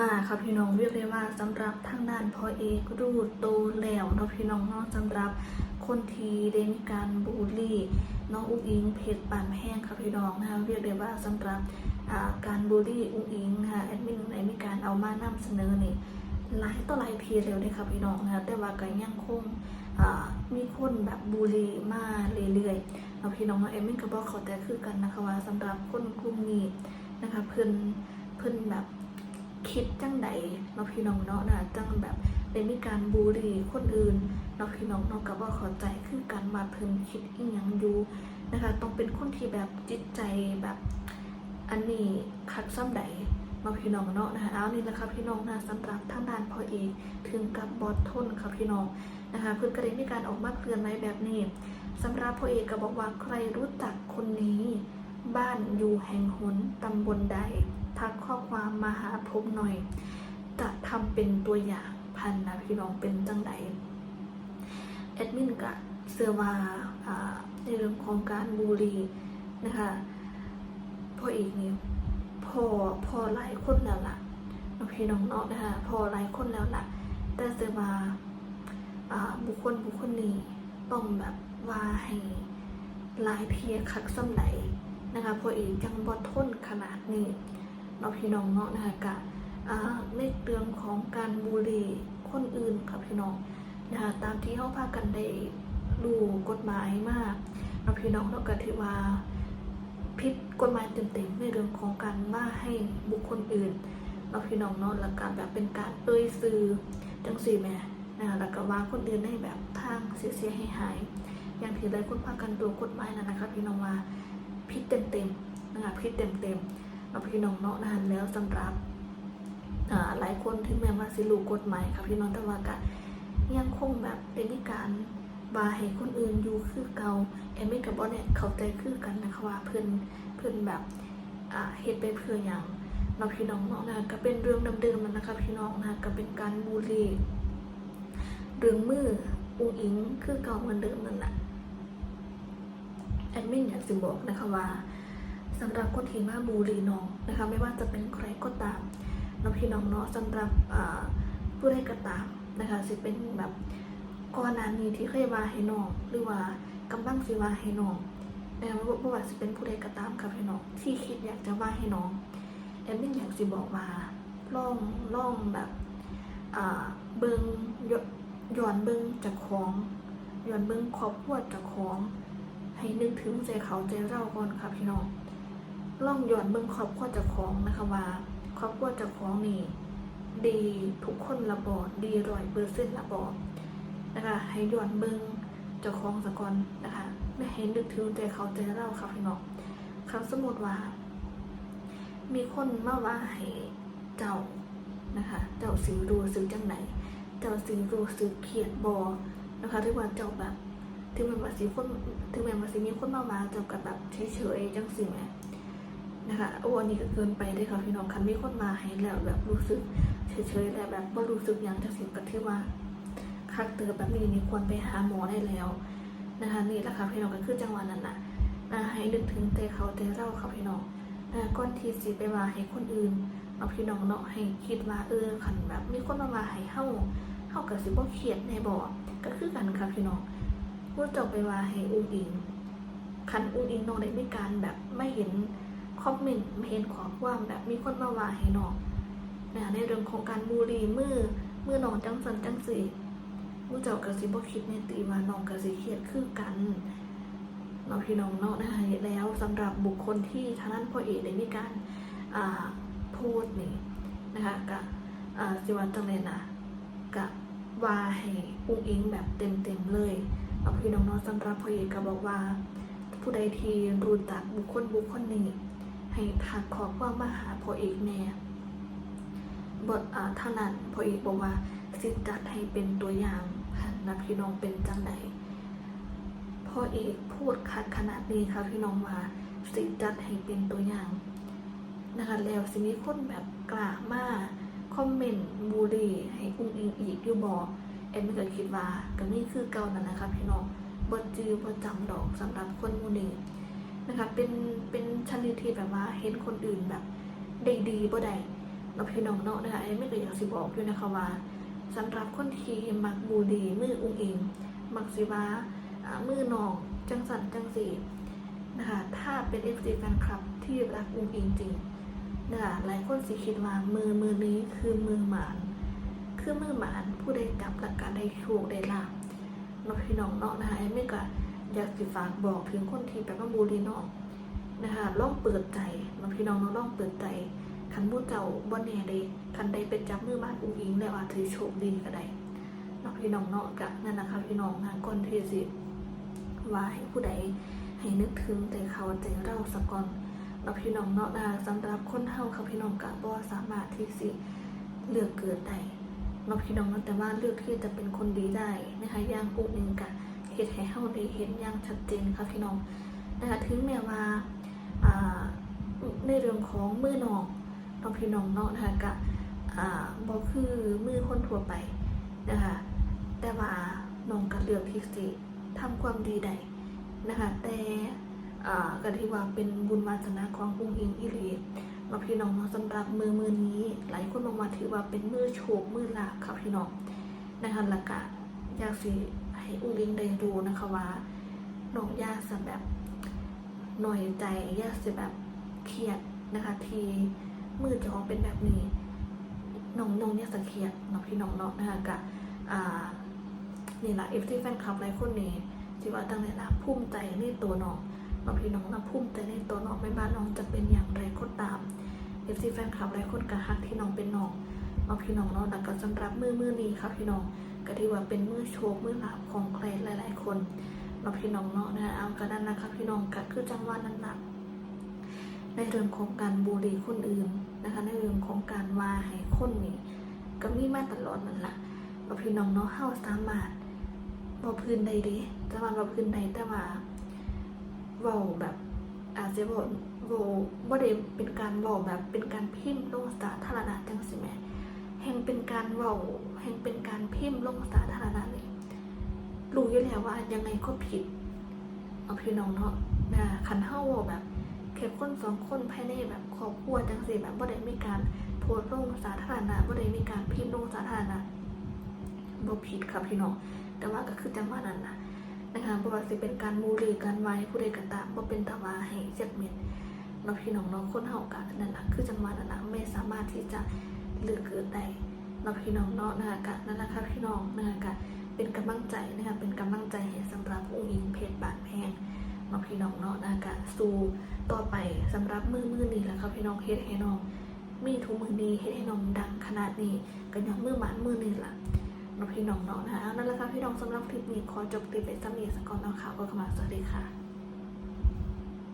มาค่ะพี่น้องเรียกได้ว่าสำหรับทางด้านพอเอกรูดโตแล้วเนาะพี่น้องเนาะสำหรับคนที่ได้มีการบูลลี่น้องอุ้งอิงเพจปานแห้งค่ะพี่น้องนะคะเรียกได้ว่าสำหรับการบูลลี่อุ้งอิงนะคะแอดมินไหนมีการเอามานำเสนอนี่หลายต่อหลายทีแล้วเลยค่ะพี่น้องนะคะแต่ว่าก็ยังคงมีคนแบบบูลลี่มาเรื่อยๆเนาพี่น้องเนาะแอดมินก็บอกเขาแต่คือกันนะคะว่าสำหรับคนกลุ่มนี้นะคะเพิ่นเพิ่นแบบ คิดจังใดเนาะพี่น้องเนาะนะจังแบบเป็นมีการบูลลี่คนอื่นเนาะพี่น้องเนาะก็บ่เข้าใจคือการมาเพิ่นคิดอีหยังอยู่นะคะ ต้องเป็นคนที่แบบจิตใจแบบอันนี้คักซ้ำใดนาพี่น้องเนาะนะคะเอานี่แหละค่ะพี่น้องนะสำหรับทางด้านพ่อเอกถึงกับบอดทนค่ะพี่น้องนะคะเพิ่นก็ได้มีการออกมาเคลื่อนไหวแบบนี้สำหรับพ่อเอกก็บอกว่าใครรู้จักคนนี้ บ้านอยู่แห่งหนตำบลใด ทักข้อความมาหาผมหน่อย จะทำเป็นตัวอย่างพันนะพี่น้องเป็นจังไดแอดมินกะเสือว่าอ่าในเรื่องของการบูลีนะคะพ่อเอกนี่พอพอหลายคนแล้วล่ะเนาะพี่น้องเนาะนะคะพอหลายคนแล้วล่ะ แต่เสือว่าอ่าบุคคลบุคคลนี้ต้องแบบว่าให้หลายเพียคักซ้ำไหนนะคะพ่อเอกจังบอทนขนาดนี้ เนาะพี่น้องเนาะนะคะกะในเรื่องของการบูลลีคนอื่นค่ะพี่น้องนะคะตามที่เขาพากันได้รู้กฎหมายมากเนาะพี่น้องเนาะก็ถือว่าผิดกฎหมายเต็มๆในเรื่องของการมาให้บุคคลอื่นเนาะพี่น้องเนาะแล้วก็แบบเป็นการเอ่ยซื้อจังสี่แม่นะคะแล้วก็ว่าคนอื่นให้แบบทางเสียๆให้หายๆอย่างที่หลายคนพากันตัวกฎหมายนั่นนะคะพี่น้องว่าผิดเต็มๆนะคะผิดเต็มๆ เอาพี่น้องเนาะนานแล้วสำหรับอ่าหลายคนถึงแม้ว่าสิรู้กฎหมายค่ะพี่น้องแต่ว่ากะยังคงแบบเป็นมีการบาให้คนอื่นอยู่คือเก่าเอมมี่กับบอสเนี่ยเขาใจคือกันนะคะว่าเพื่อนเพื่อนแบบอ่าเหตุไปเพื่ออย่างเราพี่น้องเนาะนะก็เป็นเรื่องเดิมๆมันนะคะพี่น้องนะก็เป็นการบูลลีเรื่องมืออุงอิงคือเก่าเหมือนเดิมนั่นแหละแอดมินอยากจะบอกนะคะว่า สำหรับคนที่มาบูลลีน้องนะคะ ไม่ว่าจะเป็นใครก็ตามน้องพี่น้องเนาะสำหรับผู้ใดก็ตามนะคะสิเป็นแบบก่อนหน้านี้ที่เคยว่าให้น้องหรือว่ากำลังสิว่าให้น้องนะคะไม่ว่าไม่ว่าสิเป็นผู้ใดก็ตามค่ะพี่น้องที่คิดอยากจะว่าให้น้องแอดมินอยากสิบอกว่าล่องล่องแบบเบิงยย้อนเบิงจากของย้อนเบิงครอบครัวจากของ ให้นึกถึงใจเขาใจเราก่อนค่ะพี่น้อง ล่องย้อนเบิ่งครอบครัวเจ้าของนะคะว่าครอบครัวเจ้าของนี่ดีทุกคนละบอดดีร้อยเปอร์เซ็นต์ละบอดนะคะให้ย้อนเบิ่งเจ้าของสะก่อนนะคะไม่ให้นึกถึงใจเขาใจเราค่ะพี่น้องคำสมมติว่า มีคนมาว่าให้เจ้านะคะ เจ้าสิรู้สึกจังไหน เจ้าสิรู้สึกเขียดบอนะคะที่ว่าเจ้าแบบถึงแม้ว่าสิคนถึงแม้ว่าสิมีคนมาว่าเจ้ากับแบบเฉยๆจังสิแหม นะคะโอ้อันนี้ก็เกินไปเลยค่ะพี่น้องคันมีคนมาให้แล้วแบบรู้สึกเฉยๆแล้วแบบว่ารู้สึกย่างจะสิบก็ที่ว่าคักเตือแบบนี้นี่ควรไปหาหมอได้แล้วนะคะนี่แหละค่ะพี่น้องก็คือจังหวะนั้นน่ะนะให้นึกถึงใจเขาใจเราค่ะพี่น้องนะก้อนทีสิไปว่าให้คนอื่นเอาพี่น้องเนาะให้คิดว่าเออขันแบบมีคนมาว่าให้เฮาเฮากับสิบ่เครียดในบ่อก็คือกันค่ะพี่น้องพูดจบไปว่าให้อุ้งอิงคันอุ้งอิงน้องได้มีการแบบไม่เห็น คอมเมนต์เห็นขอความแบบมีคนมาว่าให้น้องนะในเรื่องของการบูลีมือมือน้องจังสันจังสีมูเจ้ากระสิบ่คิดในตีว่าน้องกระสิเครียดคือกันเนาะพี่น้องเนาะนะคะแล้วสำหรับบุคคลที่ทางนั้นพ่อเอกได้มีการอ่าโพสต์นี่นะคะกับอ่าสิวันจังเลยนะกับว่าให้อุ้งอิงแบบเต็มๆเลยเอาพี่น้องเนาะสำหรับพ่อเอกก็บอกว่า ผู้ใดที่รู้จักบุคคลบุคคลนี้ ให้ทักขอความมาหาพ่อเอกแน่บทอ่าเท่านั้นพ่อเอกบอกว่าสิจัดให้เป็นตัวอย่างนะพี่น้องเป็นจังใดพ่อเอกพูดคัดขนาดนี้ค่ะพี่น้องว่าสิจัดให้เป็นตัวอย่างนะคะแล้วสิมีคนแบบกล้ามาคอมเมนต์บูลีให้อุ้งอิงอีกอยู่บอกแอนไม่เคยคิดว่าก็นี่คือเก่านั่นนะคะพี่น้องบทจือบทจำดอกสำหรับคนมูนี นะคะเป็นเป็นชนิดที่แบบว่าเห็นคนอื่นแบบได้ดีบ่ได้เราพี่น้องเนาะนะคะไอ้ไม่เคยอยากสิบอกอยู่นะคะว่าสำหรับคนที่มักบูดีมืออุ้งอิงมักสิว่ามือน้องจังสันจังสีนะคะถ้าเป็น FC แฟนคลับที่รักอุ้งอิงจริงนะคะหลายคนสิคิดว่ามือมือนี้คือมือหมานคือมือหมานผู้ใดจับหลักการได้โชคได้ลาบเนาพี่น้องเนาะนะคะไอ้ไม่ก็ อยากสิฝากบอกถึงคนที่แบบว่าบูดีน้องนะคะลองเปิดใจเนาพี่น้องเนาลองเปิดใจคันผู้เจ้าบ่แน่เด้คันใดเป็นจับมือบ้านอุ้งอิงแล้วอาจจะโชคดีก็ได้เนาะพี่น้องเนาะกะนั่นนะคะพี่น้องงานก่อนที่สิว่าให้ผู้ใดให้นึกถึงแต่เขาใจเราสะก่อนเนาะพี่น้องเนาะนะสำหรับคนเฮาค่ะพี่น้องกะบ่สามารถที่สิเลือกเกิดได้เนาะพี่น้องเนาะแต่ว่าเลือกที่จะเป็นคนดีได้นะคะย่างอุ้งอิงกะ เฮ็ดให้เฮาได้เห็นอย่างชัดเจนค่ะพี่น้องนะคะถึงแม้ว่าในเรื่องของมือน้องน้องพี่น้องเนาะนะคะกะบอคือมือคนทั่วไปนะคะแต่ว่าน้องก็เลือกที่สิทำความดีได้นะคะแต่ก็ที่ว่าเป็นบุญวาสนาขององค์อิงอิริน้องพี่น้องเนาะสำหรับมือมือนี้ หลายคนบางวันถือว่าเป็นมือโชคมือลาค่ะพี่น้องนะคะแล้วก็อยากสิ ให้องค์อิงได้รู้นะคะว่าน้องยากจะแบบหน่อยใจยากจะแบบเครียดนะคะ ทีมือจะออกเป็นแบบนี้น้องน้องเนี่ยสังเกตเนาะพี่น้องเนาะนะคะกะอ่านี่แหละเอฟซีแฟนคลับหลายคนนี่ที่ว่าตั้งแต่ละภูมิใจในตัวน้องเนาะพี่น้องนะภูมิใจในตัวน้องไม่บ้านน้องจะเป็นอย่างไรก็ตามเอฟซีแฟนคลับหลายคนกะฮักที่น้องเป็นน้องเนาะพี่น้องเนาะแต่ก็สำหรับมือมือนี้ครับพี่น้อง ก็ที่ว่าเป็นมือโชคมือลาภของใครหลาย ๆ คนเนาะพี่น้องเนาะนะคะเอากระนั้นนะครับพี่น้องก็คือจังหวะนั้นนะในเรื่องของการบูลลีคนอื่นนะคะ ในเรื่องของการว่าให้คนนี่ก็มีมาตลอดนั่นแหละเราพี่น้องเนาะเฮาสามารถเว้าพื้นใดเด้แต่ว่าเราพื้นใดแต่ว่าเว้าแบบอาจจะเว้าเว้าบ่ได้เป็นการเว้าแบบเป็นการพิมพ์ลงสาธารณะจังซี่แหม แห่งเป็นการเว้าแห่งเป็นการพิมพ์ลงสาธารณะเลยรู้อยู่แล้วว่ายังไงก็ผิด เอาพี่น้องเนาะนะคันเฮ้าแบบแค่คนสองคนภายในแบบครอบครัวจังสิแบบบ่ได้มีการโพสต์ลงสาธารณะบ่ได้มีการพิมพ์ลงสาธารณะบ่ผิดครับพี่น้องแต่ว่าก็คือจังหวะนั้นนะนะคะบ่ว่าสิเป็นการมูลีการไว้ผู้ใดก็ตามบ่เป็นตะวาให้เจ็บเม็ดเนาะพี่น้องเนาะคนเฮากันนั่นน่ะคือจังหวะนั้นน่ะไม่สามารถที่จะ เลือเกิดได้เนาะพี่น้องเนาะนะคะกะนั่นแหละครับพี่น้องนะคะกะเป็นกำลังใจนะคะเป็นกำลังใจให้สำหรับผู้หญิงเพชรบาดแพงเนาะพี่น้องเนาะนะคะกะสู้ต่อไปสำหรับมือมือนี้แหละครับพี่น้องเฮ็ดให้น้องมีทุกมือนี้เฮ็ดให้น้องดังขนาดนี้ก็ยังมือหมันมือนี้ล่ะน้องพี่น้องเนาะนะคะนั่นแหละครับพี่น้องสำหรับคลิปนี้ขอจบคลิปไปซ้ำนี้สักก่อนเนาะค่ะก็ขมาสวัสดีค่ะ